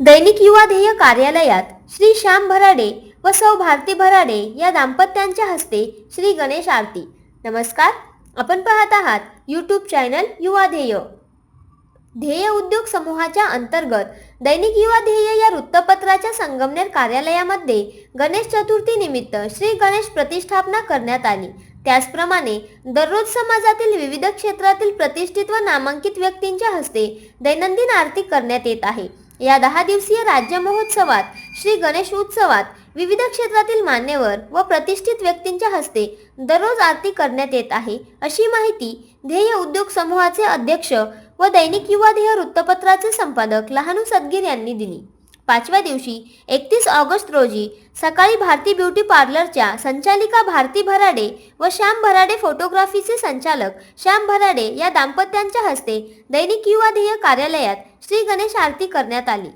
दैनिक युवा ध्येय कार्यालयात श्री श्याम भराडे व सौ भारती भराडे या दाम्पत्यांच्या हस्ते श्री गणेश आरती. नमस्कार आपण पाहत आहात यूट्यूब चॅनल युवा ध्येय. ध्येय उद्योग समूहाच्या अंतर्गत दैनिक युवा ध्येय या वृत्तपत्राच्या संगमनेर कार्यालयामध्ये गणेश चतुर्थी निमित्त श्री गणेश प्रतिष्ठापना करण्यात आली. त्याचप्रमाणे दररोज समाजातील विविध क्षेत्रातील प्रतिष्ठित व नामांकित व्यक्तींच्या हस्ते दैनंदिन आरती करण्यात येत आहे. या दहा दिवसीय राज्य महोत्सवात श्री गणेश उत्सवात विविध क्षेत्रातील मान्यवर व प्रतिष्ठित व्यक्तींच्या हस्ते दररोज आरती करण्यात येत आहे अशी माहिती ध्येय उद्योग समूहाचे अध्यक्ष व दैनिक युवा ध्येय वृत्तपत्राचे संपादक लहानू सदगीर यांनी दिली. पाचव्या दिवशी एकतीस ऑगस्ट रोजी सकाळी भारती ब्युटी पार्लरच्या संचालिका भारती भराडे व श्याम भराडे फोटोग्राफीचे संचालक श्याम भराडे या दाम्पत्यांच्या हस्ते दैनिक युवा ध्येय कार्यालयात श्री गणेश आरती करण्यात आली.